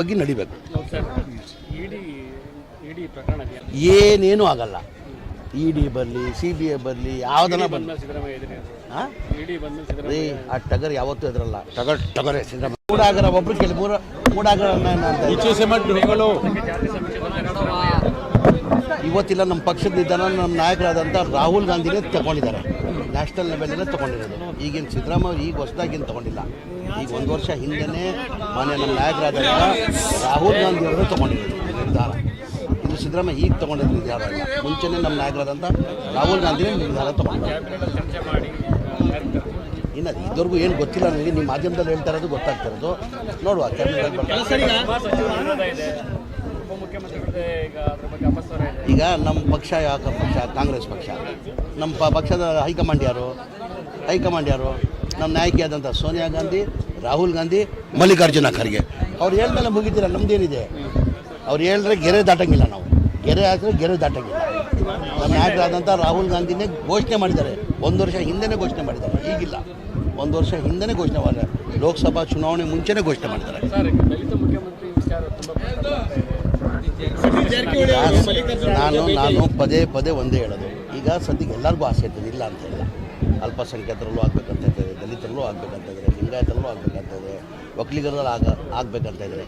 ಬಗ್ಗೆ ನಡಿಬೇಕು ಏನೇನು ಆಗಲ್ಲ ಇ ಡಿ ಬರಲಿ ಸಿ ಬಿ ಐ ಬರಲಿ ಯಾವ್ದನ್ನ ಬರಲಿ ಬಂದ ಸಿದ್ದರಾಮಯ್ಯ ಇದ್ರೆ ಹಾಂ ಬಂದ ರೀ ಆ ಟಗರ್ ಯಾವತ್ತೂ ಎದ್ರಲ್ಲ ಟಗರ್ ಟಗರೇ ಸಿದ್ದರಾಮಯ್ಯ ಮೂಡಾಗರ ಒಬ್ರು ಕೇಳಿ ಮೂರ ಮೂಡಾಗರ ಇವತ್ತಿಲ್ಲ, ನಮ್ಮ ಪಕ್ಷದ ನಿಧಾನ, ನಮ್ಮ ನಾಯಕರಾದಂಥ ರಾಹುಲ್ ಗಾಂಧಿನೇ ತಗೊಂಡಿದ್ದಾರೆ. ನ್ಯಾಷನಲ್ ಲೆವೆಲಲ್ಲೇ ತಗೊಂಡಿರೋದು. ಈಗಿನ ಸಿದ್ದರಾಮಯ್ಯ ಈಗ ಹೊಸದಾಗೇನು ತಗೊಂಡಿಲ್ಲ. ಈಗ ಒಂದು ವರ್ಷ ಹಿಂದೆನೇ ಮಾನ್ಯ ನಮ್ಮ ನಾಯಕರಾದಂಥ ರಾಹುಲ್ ಗಾಂಧಿ ಅವರು ತಗೊಂಡಿರೋದು. ನಿರ್ಧಾರ. ಇದು ಸಿದ್ದರಾಮಯ್ಯ ಈಗ ತಗೊಂಡಿರೋ ನಿರ್ಧಾರ ಅಲ್ಲ. ಮುಂಚೆನೇ ನಮ್ಮ ನಾಯಕರಾದಂಥ ರಾಹುಲ್ ಗಾಂಧಿನೇ ನಿರ್ಧಾರ ತಗೊಂಡಿದ್ದಾರೆ. ಇನ್ನು ಇದುವರೆಗೂ ಏನು ಗೊತ್ತಿಲ್ಲ ನನಗೆ ನಿಮ್ಮ ಮಾಧ್ಯಮದಲ್ಲಿ ಹೇಳ್ತಾ ಇರೋದು, ಗೊತ್ತಾಗ್ತಾ ಇರೋದು. ನೋಡುವ ಕ್ಯಾಬಿನೆಟ್ ಈಗ ನಮ್ಮ ಪಕ್ಷ ಯಾವ ಪಕ್ಷ? ಕಾಂಗ್ರೆಸ್ ಪಕ್ಷ. ನಮ್ಮ ಪ- ಪಕ್ಷದ ಹೈಕಮಾಂಡ್ ಯಾರು? ಹೈಕಮಾಂಡ್ ಯಾರು? ನಮ್ಮ ನಾಯಕಿಯಾದಂಥ ಸೋನಿಯಾ ಗಾಂಧಿ ರಾಹುಲ್ ಗಾಂಧಿ ಮಲ್ಲಿಕಾರ್ಜುನ ಖರ್ಗೆ. ಅವ್ರು ಹೇಳ್ದಲ್ಲ ಮುಗಿತೀರ? ನಮ್ದೇನಿದೆ? ಅವ್ರು ಹೇಳಿದ್ರೆ ಗೆರೆ ದಾಟಂಗಿಲ್ಲ ನಾವು. ಗೆರೆ ಹಾಕಿದ್ರೆ ಗೆರೆ ದಾಟಂಗಿಲ್ಲ. ನಮ್ಮ ನಾಯಕರಾದಂಥ ರಾಹುಲ್ ಗಾಂಧಿನೇ ಘೋಷಣೆ ಮಾಡಿದ್ದಾರೆ. ಒಂದು ವರ್ಷ ಹಿಂದೆನೇ ಘೋಷಣೆ ಮಾಡಿದ್ದಾರೆ. ಈಗಿಲ್ಲ. ಒಂದು ವರ್ಷ ಹಿಂದೆನೇ ಘೋಷಣೆ ಮಾಡಿದ್ದಾರೆ. ಲೋಕಸಭಾ ಚುನಾವಣೆ ಮುಂಚೆನೇ ಘೋಷಣೆ ಮಾಡಿದ್ದಾರೆ. ನಾನು ನಾನು ಪದೇ ಪದೇ ಒಂದೇ ಹೇಳೋದು. ಈಗ ಸದ್ಯಕ್ಕೆ ಎಲ್ಲರಿಗೂ ಆಸೆ ಇರ್ತದೆ, ಇಲ್ಲ ಅಂತ ಇಲ್ಲ. ಅಲ್ಪಸಂಖ್ಯಾತರಲ್ಲೂ ಆಗ್ಬೇಕಂತ ಇದ್ದಾರೆ ದಲಿತರಲ್ಲೂ ಆಗಬೇಕಂತ ಇದ್ದಾರೆ ಲಿಂಗಾಯತರಲ್ಲೂ ಆಗ್ಬೇಕಂತ ಇದ್ದಾರೆ ಒಕ್ಕಲಿಗರಲ್ಲೂ ಆಗ, ಆಗ್ಬೇಕಂತ ಇದ್ದಾರೆ